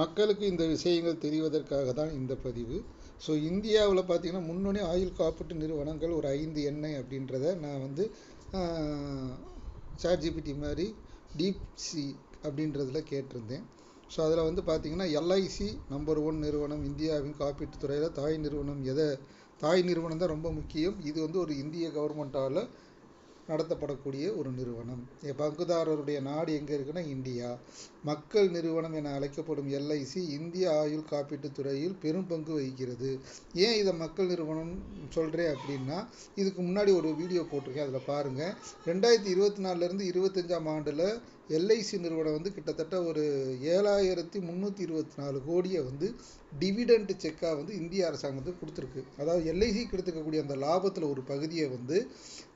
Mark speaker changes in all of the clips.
Speaker 1: மக்களுக்கு இந்த விஷயங்கள் தெரிவதற்காக தான் இந்த பதிவு. ஸோ இந்தியாவில் பார்த்தீங்கன்னா முன்னணி ஆயுள் காப்பீட்டு நிறுவனங்கள் ஒரு ஐந்து எண்ணெய் அப்படின்றத நான் வந்து சாட்ஜிபிடி மாதிரி டீப்சி அப்படின்றதில் அப்படின்றதுல கேட்டிருந்தேன். ஸோ அதில் வந்து பார்த்திங்கன்னா எல்ஐசி நம்பர் ஒன் நிறுவனம் இந்தியாவின் காப்பீட்டு துறையில் தாய் நிறுவனம் எதை? தாய் நிறுவனம் தான் ரொம்ப முக்கியம். இது வந்து ஒரு இந்திய கவர்மெண்ட்டால் நடத்தப்படக்கூடிய ஒரு நிறுவனம். பங்குதாரருடைய நாடு எங்கே இருக்குன்னா இந்தியா. மக்கள் நிறுவனம் என அழைக்கப்படும் எல்ஐசி இந்திய ஆயுள் காப்பீட்டுத் துறையில் பெரும் பங்கு வகிக்கிறது. ஏன் இதை மக்கள் நிறுவனம் சொல்கிறேன் அப்படின்னா இதுக்கு முன்னாடி ஒரு வீடியோ போட்டிருக்கேன் அதில் பாருங்கள் ரெண்டாயிரத்தி இருபத்தி நாலுலேருந்து இருபத்தஞ்சாம் ஆண்டில் எல்ஐசி நிறுவனம் வந்து கிட்டத்தட்ட ஒரு ஏழாயிரத்தி முந்நூற்றி இருபத்தி நாலு கோடியை வந்து டிவிடெண்ட் செக்காக வந்து இந்திய அரசாங்கத்துக்கு கொடுத்துருக்கு. அதாவது எல்ஐசிக்கு எடுத்துக்கக்கூடிய அந்த லாபத்தில் ஒரு பகுதியை வந்து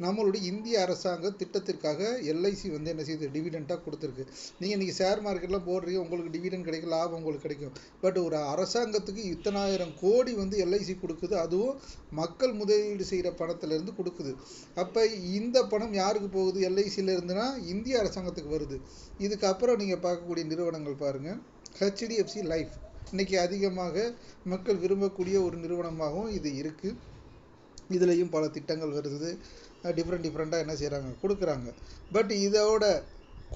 Speaker 1: நம்மளுடைய இந்திய அரசாங்க திட்டத்திற்காக எல்ஐசி வந்து என்ன செய்யுது டிவிடெண்ட்டாக கொடுத்துருக்கு. நீங்கள் இன்றைக்கி ஷேர் மார்க்கெட்டில் போடுறீங்க உங்களுக்கு டிவிடெண்ட் கிடைக்கும் லாபம் உங்களுக்கு கிடைக்கும். பட் ஒரு அரசாங்கத்துக்கு இத்தனாயிரம் கோடி வந்து எல்ஐசி கொடுக்குது அதுவும் மக்கள் முதலீடு செய்கிற பணத்திலேருந்து கொடுக்குது. அப்போ இந்த பணம் யாருக்கு போகுது? எல்ஐசியில் இருந்துன்னா இந்திய அரசாங்கத்துக்கு வருது. இதுக்கப்புறம் நீங்கள் பார்க்கக்கூடிய நிறுவனங்கள் பாருங்கள் ஹெச்டிஎஃப்சி லைஃப் இன்றைக்கி அதிகமாக மக்கள் விரும்பக்கூடிய ஒரு நிறுவனமாகவும் இது இருக்குது இதுலேயும் பல திட்டங்கள் வருது. டிஃப்ரெண்ட் டிஃப்ரெண்ட்டாக என்ன செய்கிறாங்க கொடுக்குறாங்க. பட் இதோட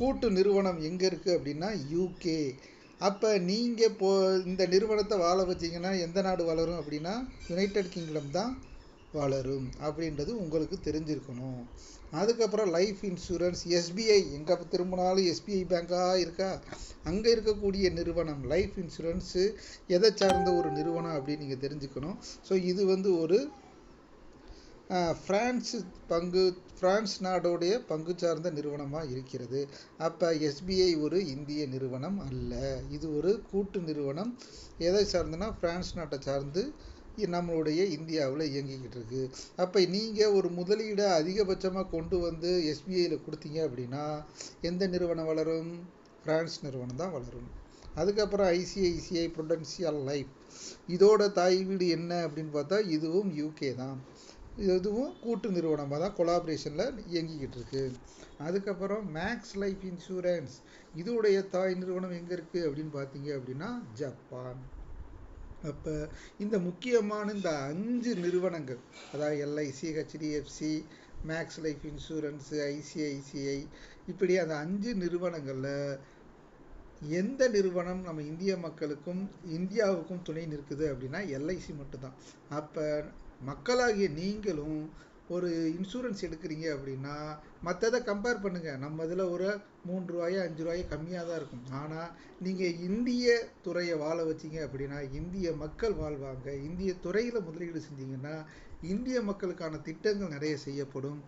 Speaker 1: கூட்டு நிறுவனம் எங்கே இருக்குது அப்படின்னா யூகே அப்போ நீங்கள் போ இந்த நிறுவனத்தை வாழ வச்சிங்கன்னா எந்த நாடு வளரும் அப்படின்னா யுனைடெட் கிங்டம் தான். வளரும் அப்படின்றது உங்களுக்கு தெரிஞ்சிருக்கணும். அதுக்கப்புறம் லைஃப் இன்சூரன்ஸ் எஸ்பிஐ எங்கே திரும்பினாலும் எஸ்பிஐ பேங்காக இருக்கா? அங்கே இருக்கக்கூடிய நிறுவனம் லைஃப் இன்சூரன்ஸு எதை சார்ந்த ஒரு நிறுவனம் அப்படின்னு நீங்கள் தெரிஞ்சுக்கணும். ஸோ இது வந்து ஒரு ஃப்ரான்ஸ் பங்கு ஃப்ரான்ஸ் நாடோடைய பங்கு சார்ந்த நிறுவனமாக இருக்கிறது. அப்போ எஸ்பிஐ ஒரு இந்திய நிறுவனம் அல்ல. இது ஒரு கூட்டு நிறுவனம். எதை சார்ந்துன்னா ஃப்ரான்ஸ் நாட்டை சார்ந்து நம்மளுடைய இந்தியாவில் இயங்கிக்கிட்டு இருக்கு அப்போ நீங்கள் ஒரு முதலீடை அதிகபட்சமாக கொண்டு வந்து எஸ்பிஐயில் கொடுத்தீங்க அப்படின்னா எந்த நிறுவனம் வளரும்? ஃப்ரான்ஸ் நிறுவனம் தான் வளரும். அதுக்கப்புறம் ஐசிஐசிஐ ப்ரொடென்சியல் லைஃப் இதோட தாய் வீடு என்ன அப்படின்னு பார்த்தா இதுவும் யூகே தான். இதுவும் கூட்டு நிறுவனமாக தான் கொலாபரேஷனில் இயங்கிக்கிட்டு இருக்கு அதுக்கப்புறம் மேக்ஸ் லைஃப் இன்சூரன்ஸ் இதோடைய தாய் நிறுவனம் எங்கே இருக்குது அப்படின்னு பார்த்தீங்க அப்படின்னா ஜப்பான். அப்போ இந்த முக்கியமான இந்த அஞ்சு நிறுவனங்கள் அதாவது LIC HDFC Max Life insurance ICICI இப்படி அந்த அஞ்சு நிறுவனங்களில் எந்த நிறுவனம் நம்ம இந்திய மக்களுக்கும் இந்தியாவுக்கும் துணை நிற்குது அப்படின்னா எல்ஐசி மட்டும்தான். அப்போ மக்களாகிய நீங்களும் ஒரு இன்சூரன்ஸ் எடுக்கிறீங்க அப்படின்னா மற்றதை கம்பேர் பண்ணுங்கள் நம்ம இதில் ஒரு மூன்று ரூபாயோ அஞ்சு ரூபாயோ கம்மியாக தான் இருக்கும். ஆனால் நீங்கள் இந்திய துறையை வாழ வச்சிங்க அப்படின்னா இந்திய மக்கள் வாழ்வாங்க. இந்திய துறையில் முதலீடு செஞ்சிங்கன்னா இந்திய மக்களுக்கான திட்டங்கள் நிறைய செய்யப்படும்.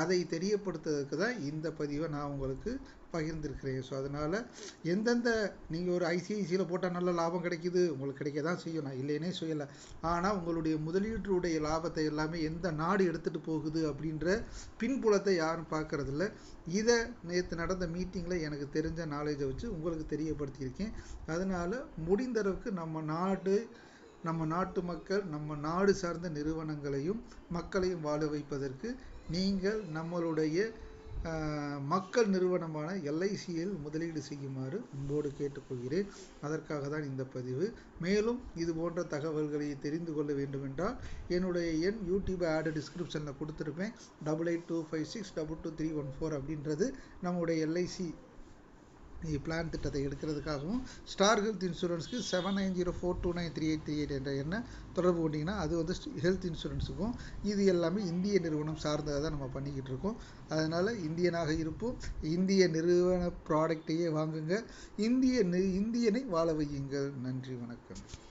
Speaker 1: அதை தெரியப்படுத்துறதுக்கு தான் இந்த பதிவை நான் உங்களுக்கு பகிர்ந்திருக்கிறேன். ஸோ அதனால் எந்தெந்த நீங்கள் ஒரு ஐசிஐசியில் போட்டால் நல்ல லாபம் கிடைக்குது? உங்களுக்கு கிடைக்க தான் செய்யும். நான் இல்லைன்னே சொல்லலை. ஆனால் உங்களுடைய முதலீட்டுடைய லாபத்தை எல்லாமே எந்த நாடு எடுத்துகிட்டு போகுது அப்படின்ற பின்புலத்தை யாரும் பார்க்குறதில்ல. இதை நேற்று நடந்த மீட்டிங்கில் எனக்கு தெரிஞ்ச நாலேஜை வச்சு உங்களுக்கு தெரியப்படுத்தியிருக்கேன். அதனால் முடிந்தளவுக்கு நம்ம நாடு நம்ம நாட்டு மக்கள் நம்ம நாடு சார்ந்த நிறுவனங்களையும் மக்களையும் வாழ வைப்பதற்கு நீங்கள் நம்மளுடைய மக்கள் நிறுவனமான எல்ஐசியில் முதலீடு செய்யுமாறு அன்போடு கேட்டுக்கொள்கிறேன். அதற்காக தான் இந்த பதிவு. மேலும் இது போன்ற தகவல்களை தெரிந்து கொள்ள வேண்டுமென்றால் என்னுடைய எண் யூடியூப் ஆடு டிஸ்கிரிப்ஷனில் கொடுத்துருப்பேன். Double eight two five six double two three one four அப்படின்றது நம்முடைய எல்ஐசி பிளான் திட்டத்தை எடுக்கிறதுக்காகவும் star Health இன்சூரன்ஸ்க்கு seven nine zero four two nine three eight three eight என்ற எண்ணை தொடர்பு கொண்டிங்கன்னா அது வந்து ஹெல்த் இன்சூரன்ஸுக்கும் இது எல்லாமே இந்திய நிறுவனம் சார்ந்ததாக தான் நம்ம பண்ணிக்கிட்டு இருக்கோம். அதனால் இந்தியனாக இருப்போம். இந்திய நிறுவன ப்ராடக்டையே வாங்குங்க. இந்திய இந்தியனை வாழ வையுங்கள். நன்றி வணக்கம்.